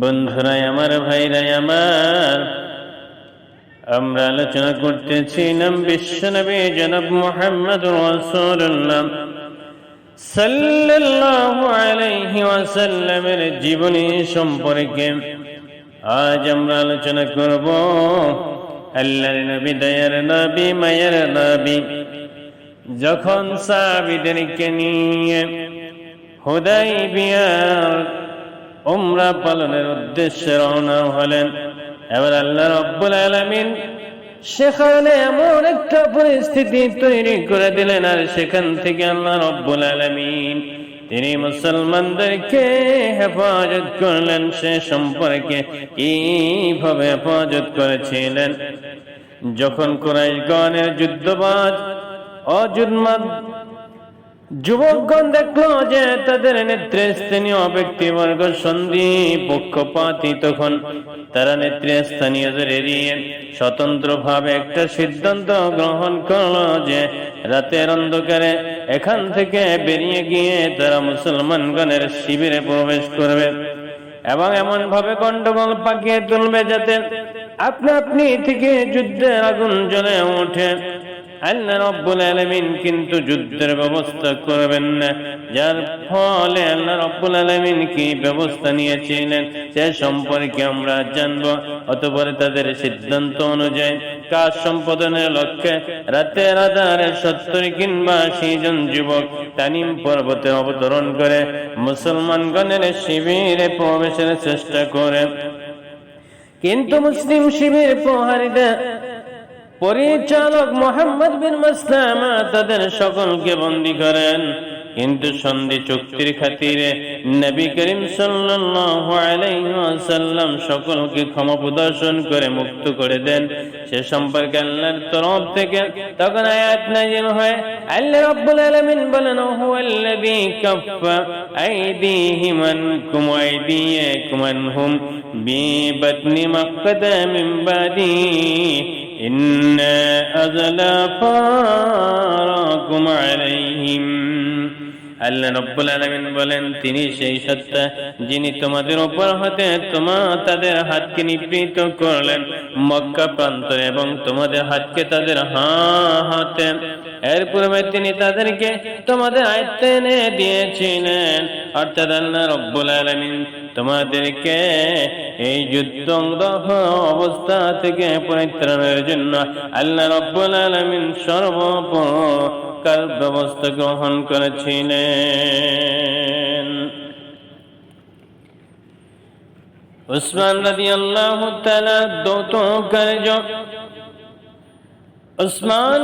বন্ধুরাই, আমার ভাইরাই, আমার। আমরা আলোচনা করতেছিলাম বিশ্বনবী জনাব মোহাম্মদ ওয়াসাল্লামের জীবনী সম্পর্কে। আজ আমরা আলোচনা করব আল্লাহর নবী, দয়ার নবী, মায়ের নবী। যখন সাহাবীদেরকে নিয়ে হুদাই বিয়ার উমরা পালনের উদ্দেশ্যে রওনা হলেন। এবার আল্লাহ রব্বুল আলামিন সেখানে এমন একটা পরিস্থিতি তৈরি করে দিলেন, আর সেখান থেকে আল্লাহ রব্বুল আলামিন তিনি মুসলমানদেরকে হেফাজত করলেন, সে সম্পর্কে কীভাবে হেফাজত করেছিলেন? যখন কুরাইশগণের যুদ্ধবাজ অযুন্মাদ যুবকগণ দেখল যে তাদের নেতৃস্থানীয় ব্যক্তিবর্গ সন্ধি পক্ষপাতী তখন তারা নেতৃস্থানীয়দের এড়িয়ে স্বতন্ত্রভাবে একটা সিদ্ধান্ত গ্রহণ করল যে রাতের অন্ধকারে এখান থেকে বেরিয়ে গিয়ে তারা মুসলমানগণের শিবিরে প্রবেশ করবে এবং এমন ভাবে গন্ডগোল পাকিয়ে তুলবে যাতে আপনা আপনি থেকে যুদ্ধের আগুন জ্বলে ওঠে। আল্লাহ রব্বুল আলামিন কিন্তু যুদ্ধের ব্যবস্থা করবেন না। যার ফলে আল্লাহ রব্বুল আলামিন কি ব্যবস্থা নিয়েছিলেন সে সম্পর্কে আমরা জানব। তাদের সিদ্ধান্ত অনুযায়ী কাজ সম্পাদনের লক্ষ্যে রাতের আধারে সত্তর কিংবা আশি জন যুবক তানিম পর্বতে অবতরণ করে মুসলমানগণের শিবিরে প্রবেশের চেষ্টা করে। কিন্তু মুসলিম শিবির প্রহারীরা পরিচালক মোহাম্মদ বিন মাসলামা তাদের সকলকে বন্দী করেন। কিন্তু সন্ধি চুক্তির খাতিরে নবী করিম ওয়াসাল্লাম সকলকে ক্ষমা প্রদর্শন করে মুক্ত করে দেন। সে সম্পর্কে আল্লাহর তরফ থেকে তখন আয়াত নাযিল হয়, আল্লাহ রাব্বুল আলামিন বলেন, হুয়াল্লাযী কাফফা আইদিহিম আনকুম আইদিয়াকুম আনহুম বিবাতনি মাক্কাতা মিন বাদি إنا أزلافاكم عليهم আল্লাহ রব্বুল আলামিন বলেন তিনি সেই সত্তা যিনি তোমাদের উপর হতে তোমা তাদের হাতকে নিবৃত করলেন মক্কা প্রান্তরে এবং তোমাদের হাতকে তাদের হা হাতে এর পূর্বে তিনি তাদেরকে তোমাদের আয়ত্তে এনে দিয়েছিলেন। অর্থাৎ আল্লাহ রব্বুল আলামিন তোমাদেরকে এই যুদ্ধ অবস্থা থেকে পরিত্রাণের জন্য আল্লাহ রব্বুল আলামিন সর্বপ্রকার ব্যবস্থা গ্রহণ করেছিলেন। উসমান রাদিয়াল্লাহু তাআলা দৌত কার্য উসমান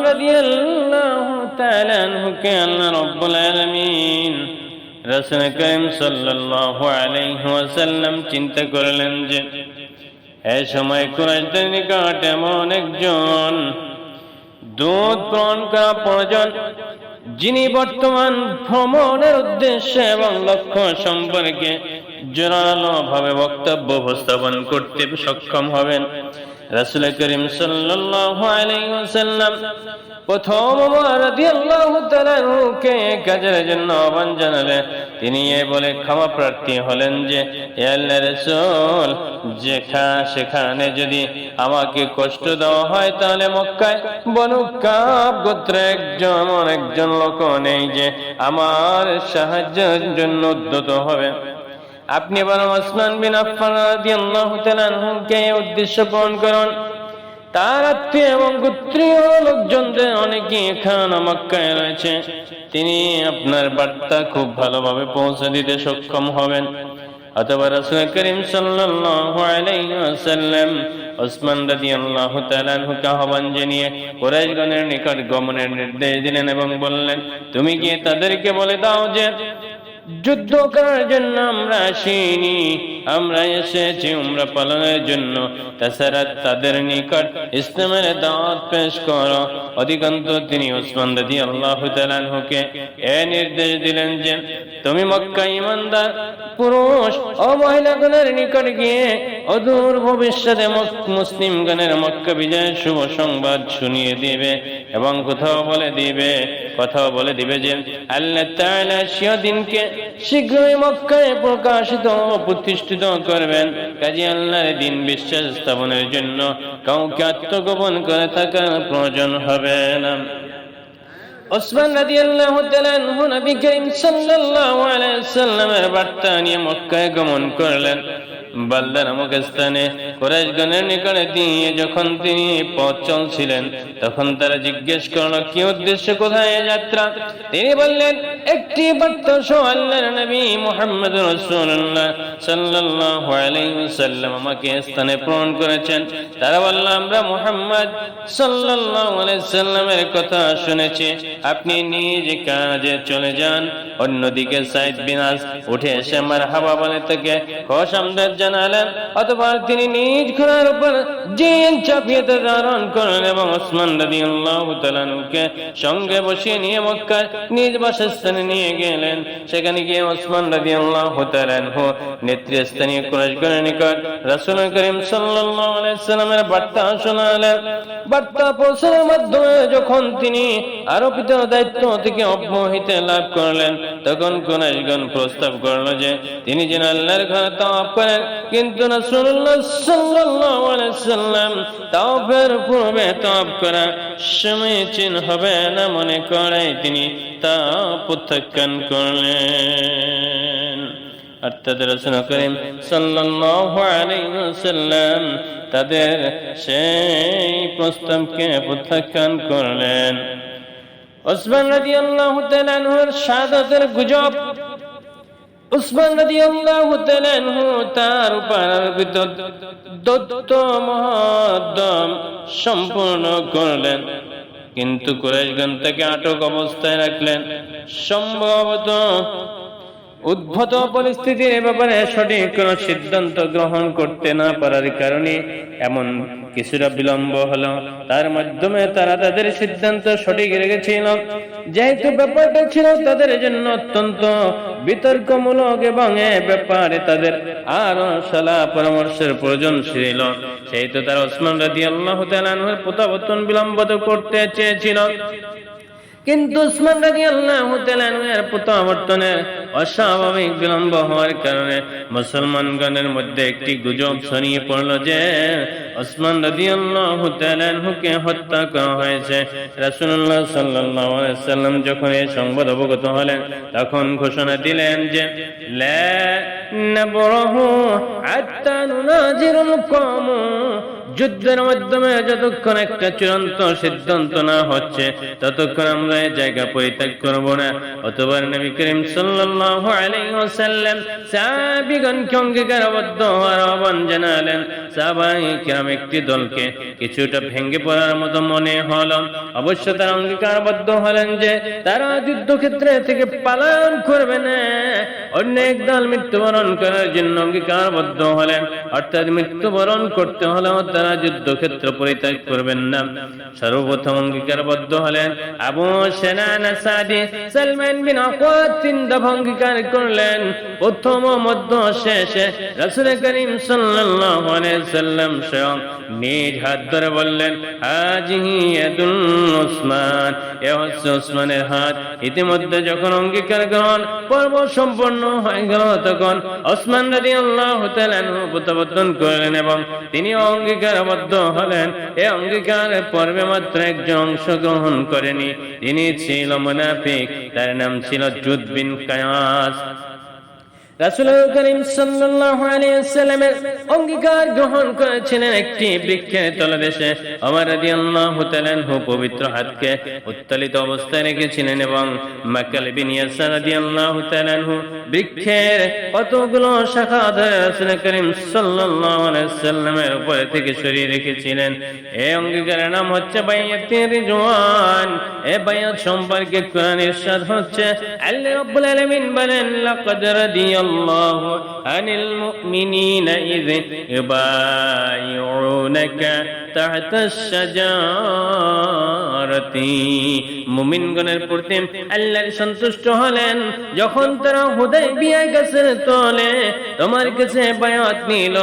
আনহুকে আল্লাহ চিন্তা করলেন যে, এ সময় কুরাইশদের নিকট এমন একজন দুধ প্রণ করা প্রয়োজন, যিনি বর্তমান ভ্রমণের উদ্দেশ্যে এবং লক্ষ্য সম্পর্কে জোরালো ভাবে বক্তব্য উপস্থাপন করতে সক্ষম হবেন। রাসূল করিম ওয়াসাল্লাম প্রথম জন্য তিনি এ বলে ক্ষমা প্রার্থী হলেন যে আল্লাহর যেখা সেখানে যদি আমাকে কষ্ট দেওয়া হয় তাহলে মক্কায়, বনু গোত্রে একজন একজন লোক নেই যে আমার সাহায্যের জন্য উদ্যত হবে। আপনি বরং ওসমান বিন আনহুকে উদ্দেশ্য পূরণ করুন। তার আত্মীয় এবং গোত্রীয় লোকজনদের অনেকে এখানে মক্কায় রয়েছে। তিনি আপনার বার্তা খুব ভালোভাবে পৌঁছে দিতে সক্ষম হবেন। অথবা রাসূল করিম ওয়াসাল্লাম ওসমান রাদিয়াল্লাহু তাআলা আনহুকে আহ্বান জানিয়ে কুরাইশগণের নিকট গমনের নির্দেশ দিলেন এবং বললেন, তুমি গিয়ে তাদেরকে বলে দাও যে যুদ্ধ করার জন্য আমরা আসিনি। আমরা এসেছি উমরা পালনের জন্য। তাছাড়া তাদের নিকট ইসলামের দাওয়াত পেশ করো। অধিকান্ত তিনি ওসমান দাদি আল্লাহ তালানহুকে এ নির্দেশ দিলেন যে, তুমি মক্কা ইমানদার, পুরুষ ও মহিলাগুলোর নিকট গিয়ে অদূর ভবিষ্যতে মুসলিমগণের মক্কা বিজয়ের শুভ সংবাদ শুনিয়ে দিবে এবং কোথাও বলে দিবে, কথাও বলে দিবে যে আল্লাহ তাআলা সিও দিনকে শীঘ্রই মক্কায় প্রকাশিত ও প্রতিষ্ঠিত করবেন। কাজী আল্লাহর দিন বিশ্বাস স্থাপনের জন্য কাউকে আত্মগোপন করে থাকার প্রয়োজন হবে না। ওসমান রাদিয়াল্লাহু তাআলা আনহু নবী করিম সাল্লাল্লাহু আলাইহি সাল্লামের বার্তা নিয়ে মক্কায় গমন করলেন। বাল্লা নামক স্থানে কুরাইশগণের নিকটে দিয়ে যখন তিনি পথ চলছিলেন, তখন তারা জিজ্ঞেস করল, কি উদ্দেশ্য কোথায় যাত্রা? তিনি বললেন, একটি বার্তা সহ আল্লাহর নবী মুহাম্মদ রাসূলুল্লাহ সাল্লাল্লাহু আলাইহি ওয়াসাল্লাম আমাকে স্থানে প্রেরণ করেছেন। তারা বলল, আমরা মুহাম্মদ সাল্লাল্লাহু আলাইহি সাল্লামের কথা শুনেছি। আপনি নিজ কাজে চলে যান। অন্যদিকে সাইদ বিনাস উঠে এসে আমার হাবা বলে থেকে খোশ জানালেন। অথবা তিনি নিজ ঘোড়ার উপর জিন চাপিয়ে ধারণ করলেন এবং ওসমান সঙ্গে বসিয়ে নিয়ে নিজ বাসস্থানে নিয়ে গেলেন। সেখানে গিয়ে ওসমান তাআলা নেতৃস্থানীয় নিকট করিম সাল্লাল্লাহু আলাইহি সাল্লামের বার্তা শোনালেন। বার্তা মাধ্যমে যখন তিনি আরোপিত দায়িত্ব থেকে অব্যাহতি লাভ করলেন। তখন কুরাইশগণ প্রস্তাব করল যে, তিনি যেন আল্লাহর ঘরে তাওয়াফ করেন। কিন্তু রাসূলুল্লাহ সাল্লাল্লাহু আলাইহি সাল্লাম তাওয়াফের পূর্বে তাওয়াফ করা সমীচীন হবে না মনে করে তিনি তা প্রত্যাখ্যান করলেন। অর্থাৎ রাসূল করিম সাল্লাল্লাহু আলাইহি ওয়াসাল্লাম তাদের সেই প্রস্তাবকে প্রত্যাখ্যান করলেন। ওসমান রাজি আল্লাহ শাহাদাতের গুজব। উসমান রাজি আল্লাহ তার উপর আরোপিত দত্ত মহদ্দম সম্পূর্ণ করলেন। কিন্তু কুরাইশগণ থেকে আটক অবস্থায় রাখলেন। সম্ভবত উদ্ভূত পরিস্থিতির ব্যাপারে সঠিক কোন সিদ্ধান্ত গ্রহণ করতে না পারার কারণে এমন কিছুটা বিলম্ব হলো। তার মাধ্যমে তারা তাদের সিদ্ধান্ত সঠিক রেখেছিল। যেহেতু ব্যাপারটা ছিল তাদের জন্য অত্যন্ত বিতর্কমূলক এবং এ ব্যাপারে তাদের আরও সালা পরামর্শের প্রয়োজন ছিল। সেহেতু তারা ওসমান রাদি আল্লাহ তালানহের প্রত্যাবর্তন বিলম্ব করতে চেয়েছিল। কিন্তু উসমান রাদিয়াল্লাহু তাআলা এর প্রত্যাবর্তনের অস্বাভাবিক বিলম্ব হওয়ার কারণে মুসলমানগণের মধ্যে একটি গুজব ছড়িয়ে পড়ল যে ওসমান রাদিয়াল্লাহু তাআলা কে হত্যা করা হয়েছে। সাল্লাল্লাহু সাল্লাম যখন এই সংবাদ অবগত হলেন, তখন ঘোষণা দিলেন যে, লা নাবরাহু হাত্তা নুনাজিরুল কওম যুদ্ধের মাধ্যমে যতক্ষণ একটা চূড়ান্ত সিদ্ধান্ত না হচ্ছে, ততক্ষণ আমরা এই জায়গা পরিত্যাগ করব না। অতবার নবী করিম সাল্লাল্লাহু অঙ্গীকারবদ্ধ হওয়ার আহ্বান জানালেন। একটি দলকে কিছুটা ভেঙে পড়ার মতো মনে হলো। অবশ্য তারা অঙ্গীকারবদ্ধ হলেন যে, তারা যুদ্ধক্ষেত্রে থেকে পালন করবে না। অন্য এক দল মৃত্যুবরণ করার জন্য অঙ্গীকারবদ্ধ হলেন। অর্থাৎ মৃত্যুবরণ করতে হলেও তারা যুদ্ধক্ষেত্র পরিত্যাগ করবেন না। সর্বপ্রথম অঙ্গীকারবদ্ধ হলেন আবু সেনান সালমান বিন আকাদ তিন অঙ্গীকার করলেন। প্রথম ও মধ্য শেষে রাসূল করিম সাল্লাম স্বয়ং নিজ হাত ধরে বললেন ইয়াদুল উসমান। এ হচ্ছে উসমানের হাত। ইতিমধ্যে যখন অঙ্গীকার গ্রহণ পর্ব সম্পন্ন হয়ে গেল, তখন ওসমান রাদিয়াল্লাহু তাআলা প্রত্যাবর্তন করলেন এবং তিনি অঙ্গীকারবদ্ধ হলেন। এ অঙ্গীকার পর্বে মাত্র একজন অংশগ্রহণ করেনি। তিনি ছিল মুনাফিক, তার নাম ছিল জুদ বিন কায়াস। অঙ্গীকার গ্রহণ করেছিলেন একটি বৃক্ষের তলদেশে। ওমর রাদিয়াল্লাহু পবিত্র হাতকে উত্তোলিত অবস্থায় রেখেছিলেন এবং মাকাল বিন ইয়াসার বৃক্ষের কতগুলো শাখা ধরে করিম সাল্লামের উপরে থেকে সরিয়ে রেখেছিলেন। এই অঙ্গীকারের নাম হচ্ছে বাইয়াতে রিজওয়ান। এই বাইয়াত সম্পর্কে কোরআন হচ্ছে, আল্লাহ বলেন আনিল মুমিনিনা ইয ইউবাইউনাকা তাহতা শাজারাতি মুমিনগণের প্রতি আল্লাহ সন্তুষ্ট হলেন। যখন তারা হুদাইবিয়া গাছের তলে তোমার কাছে বায়াত নিল,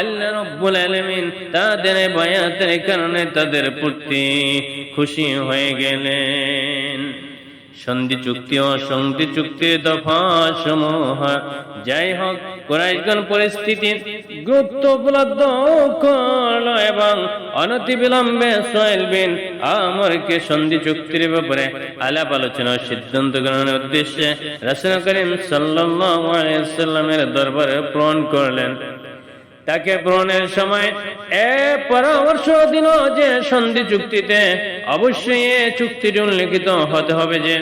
আল্লাহ রব্বুল আলামিন তাদের বায়াতের কারণে তাদের প্রতি খুশি হয়ে গেলেন। সন্ধি চুক্তি ও সন্ধি চুক্তির দফা সমূহ। যাই হোক কোরআশগণ পরিস্থিতি গুরুত্ব উপলব্ধ এবং অনতি বিলম্বে সোহেল বিন আমরকে সন্ধি চুক্তির ব্যাপারে আলাপ আলোচনা সিদ্ধান্ত গ্রহণের উদ্দেশ্যে রাসূল করিম সাল্লামের দরবারে প্রেরণ করলেন। তাকে গ্রহণের সময় এ পরামর্শ দিল যে সন্ধি চুক্তিতে অবশ্যই এ চুক্তিটি উল্লেখিত হতে হবে যে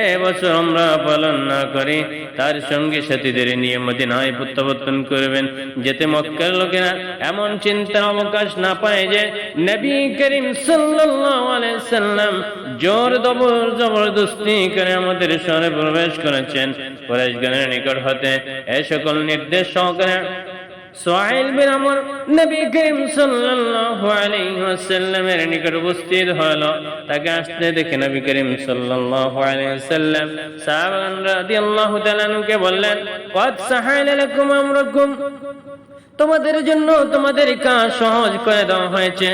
এ বছর আমরা পালন না করি। তার সঙ্গে সাথীদের নিয়ে মদিনায় প্রত্যাবর্তন করবেন, যেতে মক্কার লোকেরা এমন চিন্তার অবকাশ না পায় যে নবী করিম সাল্লাম জোর দবর জবরদস্তি করে আমাদের শহরে প্রবেশ করেছেন। কুরাইশগণের নিকট হতে এ সকল নির্দেশ সহকারে সোহাইল বিন আমর নবী করিম সাল্লাল্লাহু আলাইহি ওয়াসাল্লামের নিকট উপস্থিত হলো। তাকে আসতে দেখে নবী করিম সাল্লাল্লাহু আলাইহি ওয়াসাল্লাম সাহাবাগণ রাদিয়াল্লাহু তাআলা কে বললেন, কদ সাহাইলা লাকুম আমরাকুম? তোমাদের জন্য তোমাদের কাজ সহজ করে দেওয়া হয়েছে।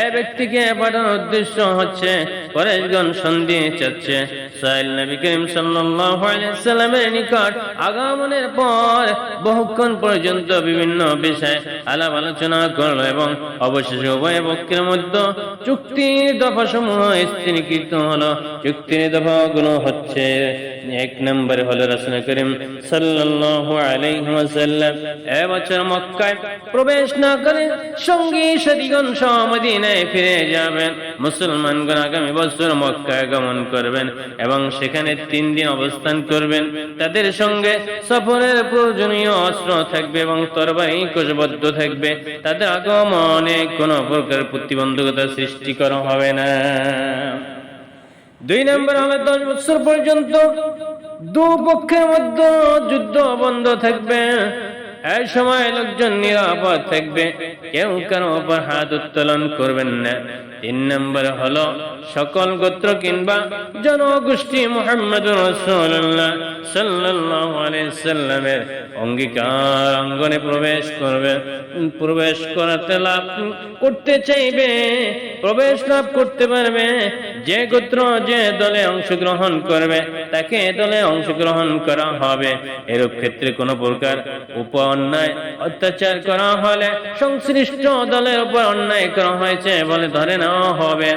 এ ব্যক্তিকে পাঠানোর উদ্দেশ্য হচ্ছে, পরেশগণ সন্ধি চাচ্ছে। সাইল নবী করিম সাল্লামের নিকট আগমনের পর বহুক্ষণ পর্যন্ত বিভিন্ন বিষয়ে আলাপ আলোচনা করল এবং অবশেষে উভয় পক্ষের মধ্যে চুক্তির দফা সমূহ স্থিরীকৃত হলো। চুক্তির দফাগুলো হচ্ছে, এক নম্বর হলো রাসূল করিম সাল্লাল্লাহু আলাইহি এ বছর মক্কায় প্রবেশ না করে সঙ্গী ফিরে যাবেন। মুসলমানগণ আগামী বছর মক্কায় গমন করবেন এবং সেখানে তিন দিন অবস্থান করবেন। তাদের সঙ্গে সফরের প্রয়োজনীয় অস্ত্র থাকবে এবং তরবারি কোষবদ্ধ থাকবে। তাদের আগমনে কোনো প্রকার প্রতিবন্ধকতা সৃষ্টি করা হবে না। দুই নম্বর হলো দশ বছর পর্যন্ত দু পক্ষের মধ্যে যুদ্ধ বন্ধ থাকবে। এই সময় লোকজন নিরাপদ থাকবে। কেউ কারও উপর হাত উত্তোলন করবেন না। তিন নম্বর হলো সকল গোত্র কিংবা জনগোষ্ঠী মোহাম্মদ রসুল্লাহ সাল্লামের অঙ্গীকার অঙ্গনে প্রবেশ করবে, প্রবেশ করাতে লাভ করতে চাইবে, প্রবেশ লাভ করতে পারবে। যে গোত্র যে দলে অংশগ্রহণ করবে, তাকে দলে অংশগ্রহণ করা হবে। এরূপ ক্ষেত্রে কোনো প্রকার উপ অন্যায় অত্যাচার করা হলে সংশ্লিষ্ট দলের উপর অন্যায় করা হয়েছে বলে ধরে নেওয়া হবে।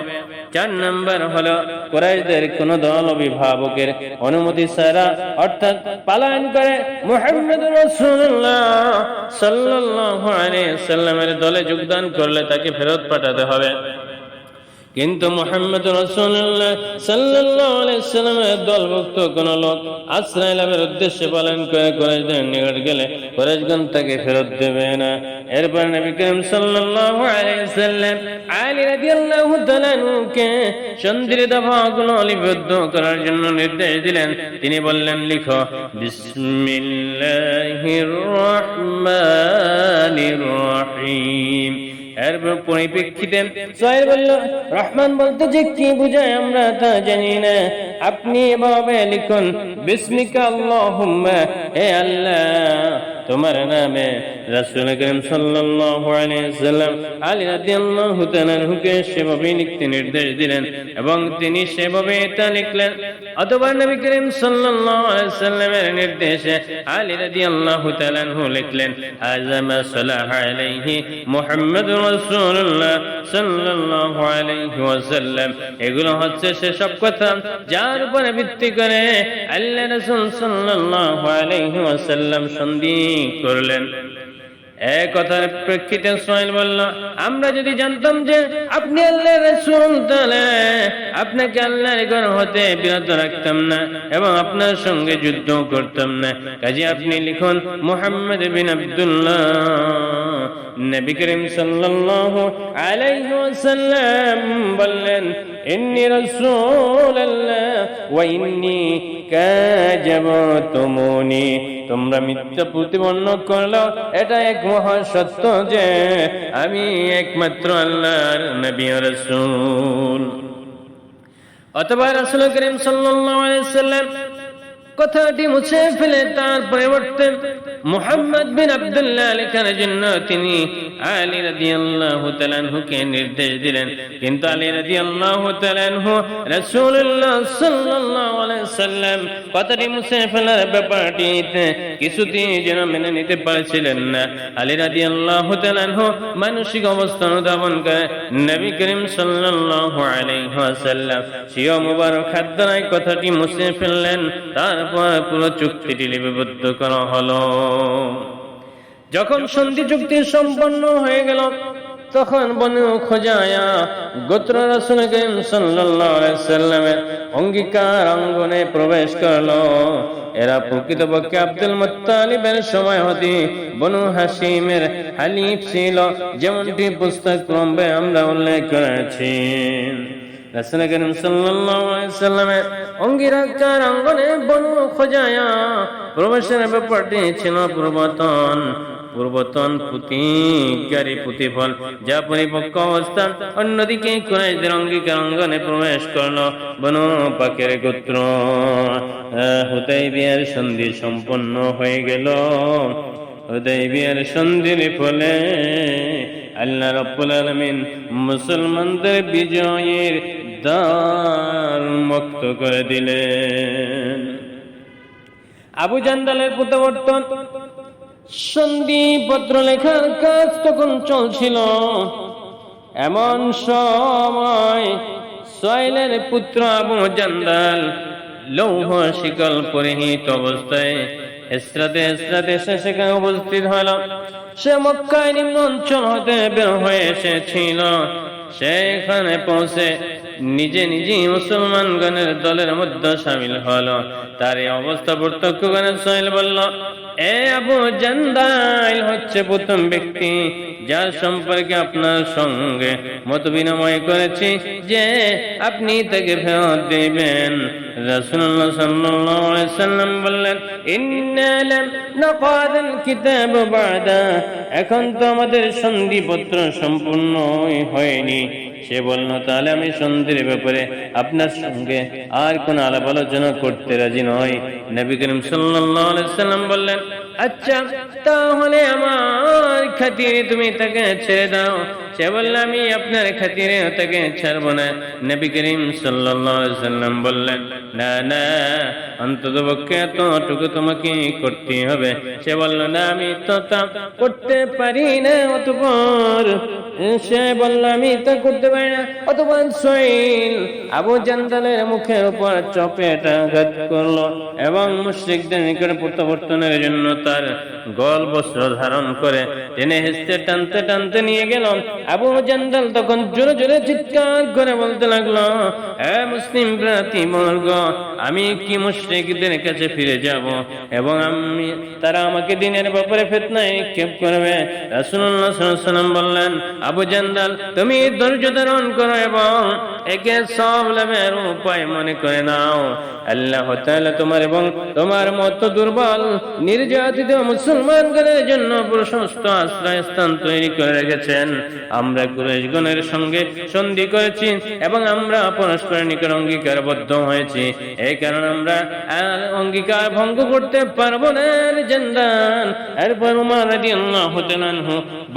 চার নম্বর হলো, কোরাইশদের কোন দল অভিভাবকের অনুমতি ছাড়া, অর্থাৎ পালন করে মোহাম্মদ রাসূলুল্লাহ সাল্লাল্লাহু সাল্লামের দলে যোগদান করলে তাকে ফেরত পাঠাতে হবে। কিন্তু মোহাম্মদ রসুল্লাহ সাল্লামের দলভুক্ত কোন লোক আশ্রয় লাভের উদ্দেশ্যে পালন করে কুরাইশদের নিকট গেলে কুরাইশগণ তাকে ফেরত দেবে না। এরপর নবী করিম সাল্লাল্লাহু আলাইহি সাল্লাম আলী রাদিয়াল্লাহু সন্ধির লিপিবদ্ধ করার জন্য নির্দেশ দিলেন। তিনি বললেন, লিখো, বিসমিল্লাহির রহমানির রহিম। এর পরিপ্রেক্ষিতে সোহেল বলল, রহমান বলতে যে কি বুঝায় আমরা তা জানি না। আপনি এভাবে লিখুন বিস্মিকা আল্লাহ হে আল্লাহ, তোমার নামে রাসূল করিম সাল্লাল্লাহু আলাইহি সাল্লাম আলী রাদিয়াল্লাহু সেভাবে লিখতে নির্দেশ দিলেন এবং তিনি সেভাবে তা লিখলেন। অথবা নবী করিম সাল্লাল্লাহু আলাইহি সাল্লামের নির্দেশে আলী রাদিয়াল্লাহু তাআলা লিখলেন আলাইহি মুহাম্মদ রাসূলুল্লাহ সাল্লাল্লাহু আলাইহি ওয়াসাল্লাম। এগুলো হচ্ছে সেসব কথা যার উপরে ভিত্তি করে আল্লাহ রাসূল সাল্লাল্লাহু আলাইহি ওয়াসাল্লাম সন্ধি করলেন। আমরা যদি জানতাম যে আপনি আল্লাহ রসুল, তাহলে আপনাকে আল্লাহর ঘর হতে বিরত রাখতাম না এবং আপনার সঙ্গে যুদ্ধ করতাম না। কাজে আপনি লিখুন, মোহাম্মদ বিন আব্দুল্লাহ। নবী বললেন তোমরা মিথ্যা প্রতিপন্ন করল, এটা এক মহা সত্য যে আমি একমাত্র আল্লাহর নবী রসুল। অথবা রসুল করিম সাল্লাম কথাটি মুছে ফেলে তার পরিবর্তে মোহাম্মদ বিন আব্দুল্লাহ লেখার জন্য তিনি আলী রাদিয়াল্লাহু তাআলাকে নির্দেশ দিলেন। কিন্তু আলী রাদিয়াল্লাহু আল্লাহ রাসূলুল্লাহ সাল্লাল্লাহু আলাইহি সাল্লাম কথাটি মুছে ফেলার ব্যাপারটিতে কিছুতেই যেন মেনে নিতে পারছিলেন না। আলী রাদিয়াল্লাহু তাআলাহু মানসিক অবস্থা অনুধাবন করে নবী করিম সাল্লাল্লাহু আলাইহি ওয়াসাল্লাম সিও মুবারক কথাটি মুছে ফেললেন। তারপর পুরো চুক্তিটি লিপিবদ্ধ করা হলো। যখন সন্ধি চুক্তি সম্পন্ন হয়ে গেল তখন বনু খোঁজায়া গোত্র রাসূল করিম সাল্লামের অঙ্গীকার অঙ্গনে প্রবেশ করল। এরা প্রকৃতপক্ষে আব্দুল মুত্তালিবের সময় হতে বনু হাসিমের হালিফ ছিল যেমনটি পুস্তক ক্রমে আমরা উল্লেখ করেছি। রাসূল করিম সাল্লামের অঙ্গনে বনু খোঁজায়া প্রবেশের ব্যাপারটি ছিল পূর্বতন পূর্বতন পুতিকারী প্রতিফল যা পরিপক্ক অবস্থা, অন্যদিকে কুরাইশদের অঙ্গীকার অঙ্গনে প্রবেশ করল বনু পাকের গোত্র। হুদাইবিয়ার সন্ধি সম্পন্ন হয়ে গেল। হুদাইবিয়ার সন্ধির ফলে আল্লাহ রব্বুল আলামিন মুসলমানদের বিজয়ের দ্বার মুক্ত করে দিলেন। আবু জান্দালের প্রত্যাবর্তন সন্ধি পত্র লেখার কাজ তখন চলছিল। এমন সময় সোয়েলের পুত্র আবু জান্দাল লৌহ শিকল পরিহিত অবস্থায় এসরাতে এসরাতে সে সেখানে উপস্থিত হল। সে মক্কায় নিম্ন অঞ্চল হতে বের হয়ে এসেছিল। সেখানে পৌঁছে নিজে নিজেই মুসলমানগণের দলের মধ্যে সামিল হলো। তার এই অবস্থা প্রত্যক্ষ করে সোহেল বলল এ আবু জান্দাইল হচ্ছে প্রথম ব্যক্তি যার সম্পর্কে আপনার সঙ্গে মত বিনিময় করেছি যে আপনি তাকে ফেরত দিবেন। রাসূলুল্লাহ সাল্লাল্লাহু আলাইহি বললেন কিতাব বাদা। এখন তো আমাদের সন্ধিপত্র সম্পূর্ণ হয়নি। সে বলল, তাহলে আমি সন্ধির ব্যাপারে আপনার সঙ্গে আর কোন আলাপ আলোচনা করতে রাজি নয় নবী করিম সাল্লাম বললেন আচ্ছা তাহলে আমার খাতিরে তুমি তাকে ছেড়ে দাও। সে বলল, আমি আপনার খাতিরে তাকে ছাড়বো না। নবী করিম সাল্লাম বললেন, না না, অন্তত পক্ষে এতটুকু তোমাকে করতে হবে। সে বলল, না, আমি তো তা করতে পারি না, অতপর সে বলল, আমি তা করতে ধারণ করে টেনে হেসতে টানতে টানতে নিয়ে গেল। আবু জান্দাল তখন জোরে জোরে চিৎকার করে বলতে লাগল হ্যাঁ মুসলিম প্রাতি বর্গ আমি কি মুশ্রিকদের কাছে ফিরে যাব এবং আমি, তারা আমাকে দিনের ব্যাপারে ফেতনায় নিক্ষেপ করবে? সাল্লাল্লাহু বললেন, আবু জান্দাল, তুমি ধৈর্য ধারণ করো এবং একে সব লাভের উপায় মনে করে নাও। আল্লাহ তোমার এবং তোমার মত দুর্বল, নির্যাতিত মুসলমানদের জন্য প্রশস্ত আশ্রয় স্থান তৈরি করে রেখেছেন। আমরা কুরাইশগণের সঙ্গে সন্ধি করেছি এবং আমরা পরস্পরের নিকট অঙ্গীকারবদ্ধ হয়েছি। এই কারণে আমরা অঙ্গীকার ভঙ্গ করতে পারব না এরপর উমার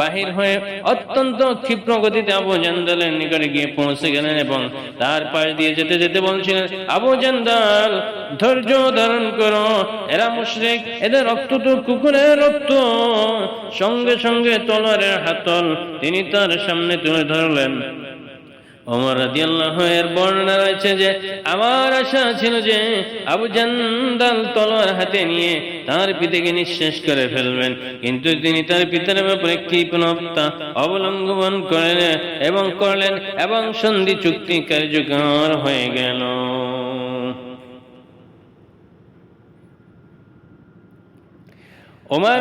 বাহির হয়ে অত্যন্ত ক্ষিপ্র গতিতে আবু জান্দালের নিকটে গিয়ে পৌঁছে গেলেন এবং তার পাশ দিয়ে যেতে যেতে বলছিলেন, আবু জান্দাল, ধৈর্য ধারণ করো। এরা মুশরিক, এদের রক্ত তো কুকুরের রক্ত। সঙ্গে সঙ্গে তলোয়ারের হাতল তিনি তার সামনে তুলে ধরলেন। এর বর্ণনা যে, আমার ছিল যে আবু জান্দাল হাতে নিয়ে তার পিতাকে করে ফেলবেন। কিন্তু তিনি তার পিতার অবলম্বন করলেন এবং করলেন এবং সন্ধি চুক্তি কার্যকর হয়ে গেল। ওমর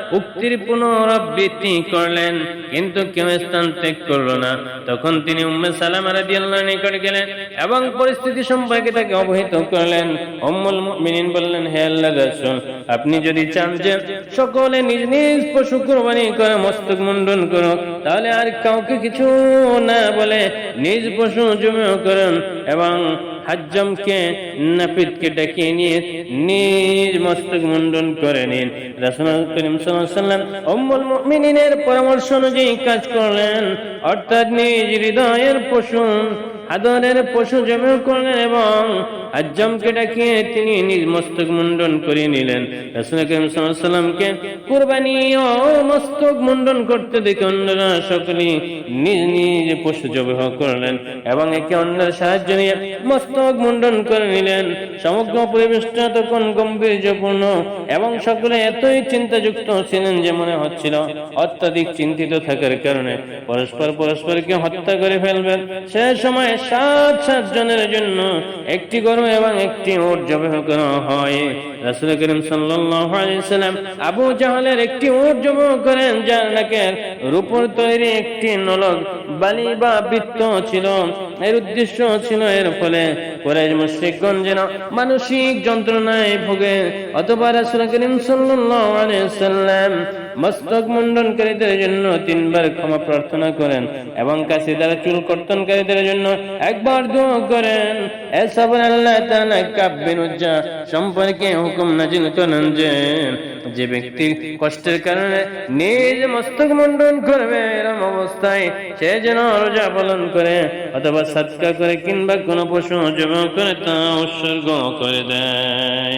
উক্তির পুনরাবৃত্তি করলেন, কিন্তু কেউ স্থান ত্যাগ করল না। তখন তিনি উম্মে সালামা রাদিয়াল্লাহু নিকট গেলেন এবং পরিস্থিতি সম্পর্কে তাকে অবহিত করলেন। উম্মুল মুমিনিন বললেন, হে আল্লাহর রাসূল, আপনি যদি চান যে সকলে নিজ নিজ পশু কুরবানি করে মস্তক মুন্ডন করুক, তাহলে আর কাউকে কিছু না বলে নিজ পশু জমিও করুন এবং হাজ্জমকে নাপিতকে ডেকে নিয়ে নিজ মস্তক মুন্ডন করে নিন। রাসুল করিম সাল্লাম উম্মুল মুমিনিনের পরামর্শ অনুযায়ী কাজ করলেন। অর্থাৎ নিজ হৃদয়ের পশু আদরের পশু জমিও করলেন এবং আজ্জমকে ডাকিয়ে তিনি নিজ মস্তক মুন্ডন করে নিলেন। রাসূল সাল্লামকে কুরবানি ও মস্তক মুন্ডন করতে দেখে অন্যরা সকলেই নিজ নিজ পশু জবাহ করলেন এবং একে অন্যের সাহায্য নিয়ে মস্তক মুন্ডন করে নিলেন। সমগ্র পরিবেশটা তখন গম্ভীর্যপূর্ণ এবং সকলে এতই চিন্তাযুক্ত ছিলেন যে মনে হচ্ছিল অত্যাধিক চিন্তিত থাকার কারণে। পরস্পর পরস্পরকে হত্যা করে ফেলবেন। সে সময় সাত সাত জনের জন্য একটি গরু এবং একটি ওট জবাহ করা হয়। রাসূল করিম সাল্লাম আবু জাহালের একটি ওট জবাহ করেন, যার নাকের রূপর তৈরি একটি নলক বালি বা বৃত্ত ছিল। এর উদ্দেশ্য ছিল এর ফলে কুরাইশ মুশরিকগণ যেন মানসিক যন্ত্রণায় ভোগে। অথবা রাসূল করিম সাল্লাম মস্তক মুন্ডনকারীদের জন্য তিনবার ক্ষমা প্রার্থনা করেন এবং কাছে দ্বারা চুল কর্তনকারীদের জন্য একবার দোয়া করেন। এসব আল্লাহ তাআলা কাব বিন উজ্জা সম্পর্কে হুকুম নাজিল করেন যে যে ব্যক্তি কষ্টের কারণে নিজ মস্তক মুন্ডন করবে এরম অবস্থায়, সে যেন রোজা পালন করে অথবা সৎকা করে কিংবা কোনো পশু জমা করে তা উৎসর্গ করে দেয়।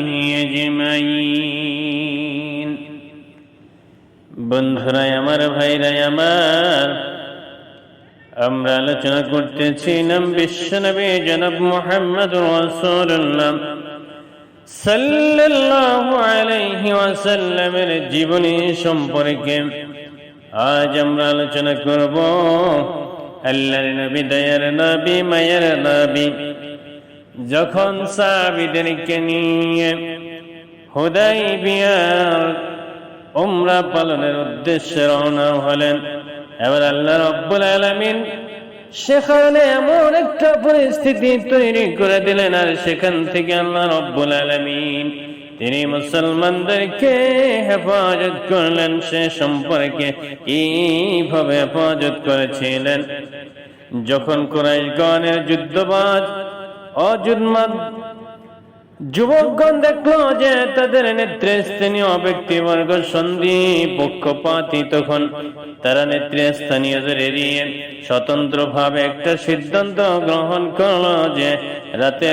বন্ধুরাই, আমার ভাইরাই, আমার। আমরা আলোচনা করতেছিলাম বিশ্বনবী জনাব মোহাম্মদ রাসূলুল্লাহ। সাল্লাল্লাহু আলাইহি ওয়াসাল্লামের জীবনী সম্পর্কে আজ আমরা আলোচনা করব। আল্লাহর নবী, দয়ার নবী, মায়ের নবী। যখন সাহাবীদেরকে নিয়ে হুদাইবিয়ার উমরা পালনের উদ্দেশ্যে রওনা হলেন। এবার আল্লাহ রব্বুল আলামিন সেখানে এমন একটা পরিস্থিতি তৈরি করে দিলেন, আর সেখান থেকে আল্লাহ রব্বুল আলামিন তিনি মুসলমানদেরকে হেফাজত করলেন, সে সম্পর্কে কীভাবে হেফাজত করেছিলেন? যখন কুরাইশগণের যুদ্ধবাজ অযুদ্মাদ যুবকগণ দেখল যে তাদের নেতৃস্থানীয় ব্যক্তিবর্গ সন্ধি পক্ষপাতী তখন তারা নেতৃস্থানীয়দের এড়িয়ে স্বতন্ত্র ভাবে একটা সিদ্ধান্ত গ্রহণ করল যে রাতে